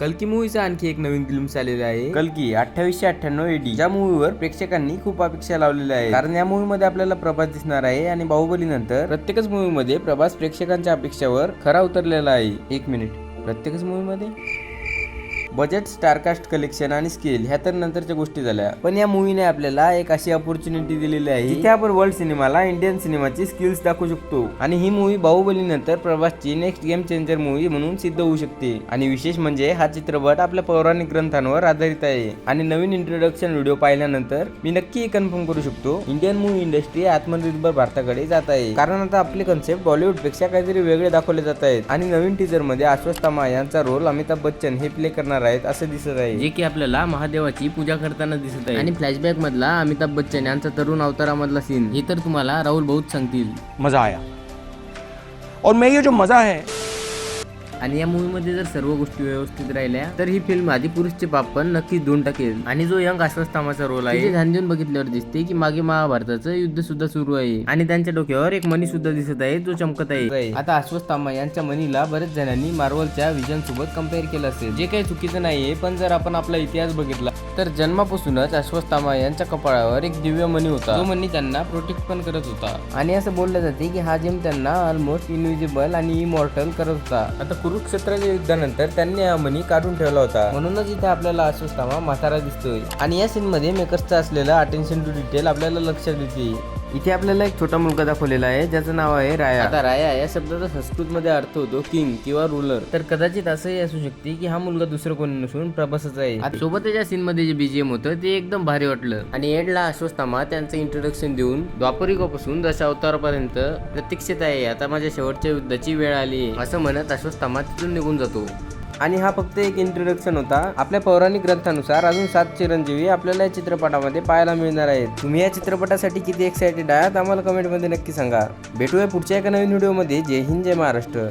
कल्की मूवीचा आणखी एक नवीन फिल्म आलेला आहे. कल्की अठ्ठावीसशे अठ्ठ्याण्णव एडी ज्या मूवीवर प्रेक्षकांनी खूप अपेक्षा लावलेल्या आहे कारण या मूवीमध्ये आपल्याला प्रभास दिसणार आहे आणि बाहुबली नंतर प्रत्येकच मूवीमध्ये प्रभास प्रेक्षकांच्या अपेक्षावर खरा उतरलेला आहे. एक मिनिट प्रत्येकच मूवीमध्ये? मध्ये बजेट स्टारकास्ट कलेक्शन आणि स्केल ह्या तर नंतरच्या गोष्टी झाल्या. पण या मूवीने आपल्याला एक अशी अपॉर्च्युनिटी दिलेली आहे जिथे आपण वर्ल्ड सिनेमाला इंडियन सिनेमाची स्किल्स दाखवू शकतो. आणि ही मूवी बाहुबली नंतर प्रभासची नेक्स्ट गेम चेंजर मूवी म्हणून सिद्ध होऊ शकते. आणि विशेष म्हणजे हा चित्रपट आपल्या पौराणिक ग्रंथांवर आधारित आहे. आणि नवीन इंट्रोडक्शन व्हिडिओ पाहिल्यानंतर मी नक्की कन्फर्म करू शकतो इंडियन मूवी इंडस्ट्री आत्मनिर्भर भारताकडे जात आहे. कारण आता आपले कन्सेप्ट बॉलिवूडपेक्षा काहीतरी वेगळे दाखवले जात आहेत. आणि नवीन टीजरमध्ये अश्वत्थामा यांचा रोल अमिताभ बच्चन हे प्ले करणार आहेत असं दिसत आहे. जे की आपल्याला महादेवाची पूजा करताना दिसत आहे. आणि फ्लॅशबॅक मधला अमिताभ बच्चन यांचा तरुण अवतारामधला सीन हे तर तुम्हाला राहुल भाऊच सांगतील. मज़ा आया. और मैं ये जो मज़ा है आणि या मूवी मध्ये जर सर्व गोष्टी व्यवस्थित राहिल्या तर ही फिल्म आधी पुरुषचे पाप पण नक्कीच धुवून टाकेल आणि जो यंग अश्वत्थामाचा रोल आहे ते ध्यान देऊन बघितल्यावर दिसते की मागे महाभारताचं युद्ध सुद्धा सुरू आहे. आणि त्यांच्या डोक्यावर एक मणी सुद्धा दिसत आहे जो चमकत आहे. आता अश्वत्थामा यांच्या मनीला बरेच जणांनी मार्वलच्या विजन सोबत कंपेअर केलं असेल. जे काही चुकीचं नाहीये पण जर आपण आपला इतिहास बघितला तर जन्मापासूनच अश्वत्थामा यांच्या कपाळावर एक दिव्य मणी होता. जो मणी त्यांना प्रोटेक्ट पण करत होता. आणि असं बोललं जाते की हा जिम त्यांना ऑलमोस्ट इनविजिबल आणि इमॉर्टल करत होता. आता कुरुक्षेत्राच्या युद्धानंतर त्यांनी हा मणी काढून ठेवला होता. म्हणूनच इथे आपल्याला अश्वत्थामा म्हातारा दिसतोय. आणि या सीन मध्ये मेकर्सचा असलेला अटेन्शन टू डिटेल आपल्याला लक्षात येते. इथे आपल्याला एक छोटा मुलगा दाखवलेला आहे ज्याचं नाव आहे राया. आता राया या शब्दाचा संस्कृत मध्ये अर्थ होतो किंग किंवा रुलर तर कदाचित असंही असू शकते की हा मुलगा दुसरं कोणी नसून प्रभासच आहे सोबत त्याच्या सीन मध्ये जे बीजीएम होतं ते एकदम भारी वाटलं. आणि एडला अश्वत्थामा त्यांचं इंट्रोडक्शन देऊन द्वापरिकोपासून दशावतारापर्यंत प्रतीक्षित आहे. आता माझ्या शेवटच्या युद्धाची वेळ आली आहे. असं म्हणत अश्वत्थामा तिथून निघून जातो. आणि हा फक्त एक इंट्रोडक्शन होता. आपल्या पौराणिक ग्रंथानुसार अजून सात चिरंजीवी आपल्याला या चित्रपटामध्ये पाहायला मिळणार आहेत. तुम्ही या चित्रपटासाठी किती एक्सायटेड आहात? आम्हाला कमेंटमध्ये नक्की सांगा. भेटूया पुढच्या एका नवीन व्हिडिओमध्ये जय हिंद जय महाराष्ट्र.